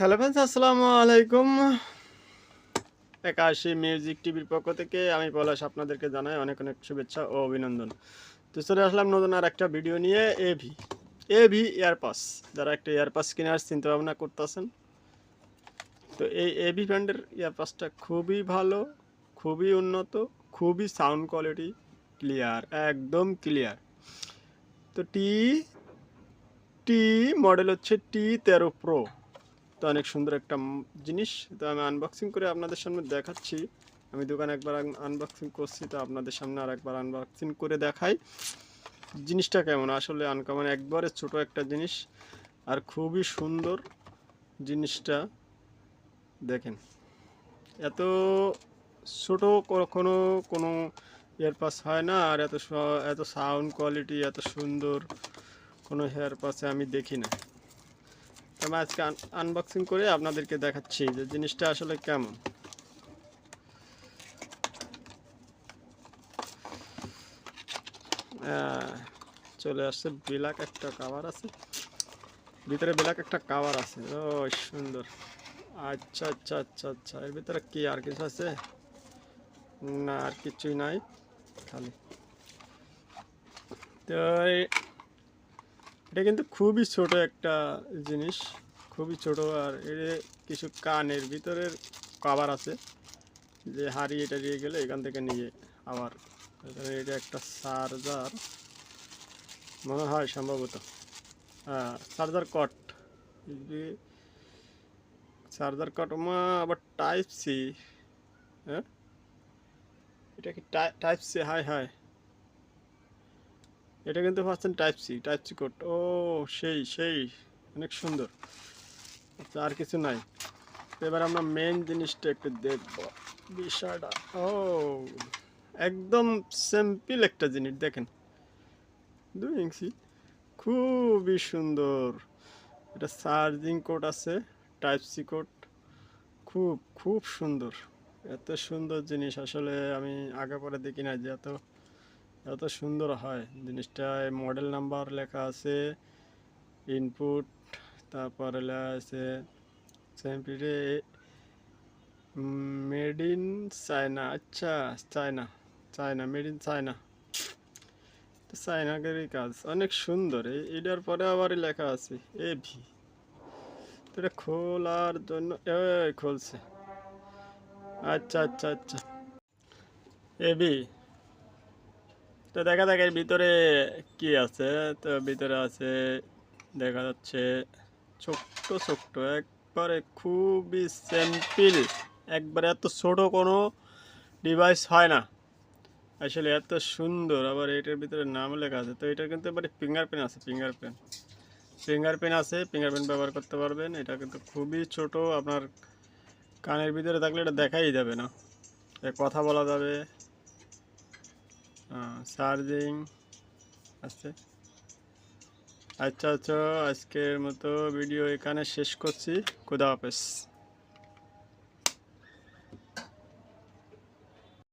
Hello friends আসসালামু আলাইকুম। একাশি মিউজিক টিভির পক্ষ থেকে আমি পলাশ আপনাদেরকে জানাই অনেক অনেক শুভেচ্ছা ও অভিনন্দন। তো চলে আসলাম নতুন আর একটা ভিডিও নিয়ে এভি এভি এয়ারপাস যারা একটা এয়ারপাস কেনার চিন্তা ভাবনা করতেছেন, তো এই এভি ব্র্যান্ডের এয়ারপাসটা খুবই ভালো, খুবই উন্নত, খুবই সাউন্ড কোয়ালিটি ক্লিয়ার একদম ক্লিয়ার তো টি টি মডেল হচ্ছে টি তেরো প্রো তো অনেক সুন্দর একটা জিনিস। তো আমি আনবক্সিং করে আপনাদের সামনে দেখাচ্ছি। আমি দোকানে একবার আনবক্সিং করছি, তো আপনাদের সামনে আর একবার আনবক্সিং করে দেখাই। জিনিসটা কেমন? আসলে আনকমন একবারে ছোট একটা জিনিস। আর খুবই সুন্দর জিনিসটা। দেখেন, এত ছোট কখনো কোনো এয়ারপাস হয় না। আর এত এত সাউন্ড কোয়ালিটি এত সুন্দর কোনো হেয়ার পাসে আমি দেখি না। আমি আজকে আনবক্সিং করে আপনাদেরকে দেখাচ্ছি যে জিনিসটা আসলে কেমন। চলে আসছে ব্ল্যাক একটা কাভার আছে। ভিতরে ব্ল্যাক একটা কাভার আছে। ও সুন্দর। আচ্ছা আচ্ছা আচ্ছা আচ্ছা। এর ভিতরে কি আর কিছু আছে? না, আর কিছুই নাই। খালি। তো এটা কিন্তু খুবই ছোট একটা জিনিস, খুবই ছোট আর এর কিছু কানের ভিতরের কভার আছে, যে হারিয়ে টারিয়ে গেলে এখান থেকে নিয়ে আবার। এটা একটা চার্জার মনে হয় সম্ভবত। হ্যাঁ চার্জার কট। চার্জার কট, মা, আবার টাইপ সি হ্যাঁ? এটা কি টাইপ সি হাই হাই এটা কিন্তু পাচ্ছেন type C type C cord ও, সেই সেই, অনেক সুন্দর। আচ্ছা আর কিছু নাই। এবার আমরা মেন জিনিসটা একটু দেখব। বিষয়টা, ও, একদম সিম্পল একটা জিনিস, দেখেন। দুই ইঞ্চি, খুবই সুন্দর। এটা চার্জিং কোড আছে টাইপ সি কোড খুব খুব সুন্দর। এত সুন্দর জিনিস, আসলে আমি আগে পরে দেখি না যে এত এত সুন্দর হয়। জিনিসটায় মডেল নাম্বার লেখা আছে ইনপুট তারপরে লেখা আছে স্যাম্পিরে মেড ইন চায়না আচ্ছা China China made in China তো কাজ, অনেক সুন্দর। এটার পরে আবার লেখা আছে এ ভি এটা খোলার জন্য খুলছে। আচ্ছা আচ্ছা আচ্ছা। এ ভি তো দেখা যাক এর ভিতরে কি আছে। তো ভিতরে আছে, দেখা যাচ্ছে ছোট্ট ছোট্ট, একবারে খুবই সিম্পল একবারে এত ছোট কোনো ডিভাইস হয় না। আসলে এত সুন্দর, আবার এটার ভিতরে নাম লেখা আছে। তো এটার কিন্তু এবারে ফিঙ্গার প্রিন্ট আছে ফিঙ্গারপ্রিন্ট ফিঙ্গারপ্রিন্ট আছে ফিঙ্গারপ্রিন্ট ব্যবহার করতে পারবেন। এটা কিন্তু খুবই ছোট, আপনার কানের ভিতরে থাকলে এটা দেখাই যাবে না। কথা বলা যাবে। চার্জিং আছে। আচ্ছা আচ্ছা আজকের মতো ভিডিও এখানে শেষ করছি। খুদা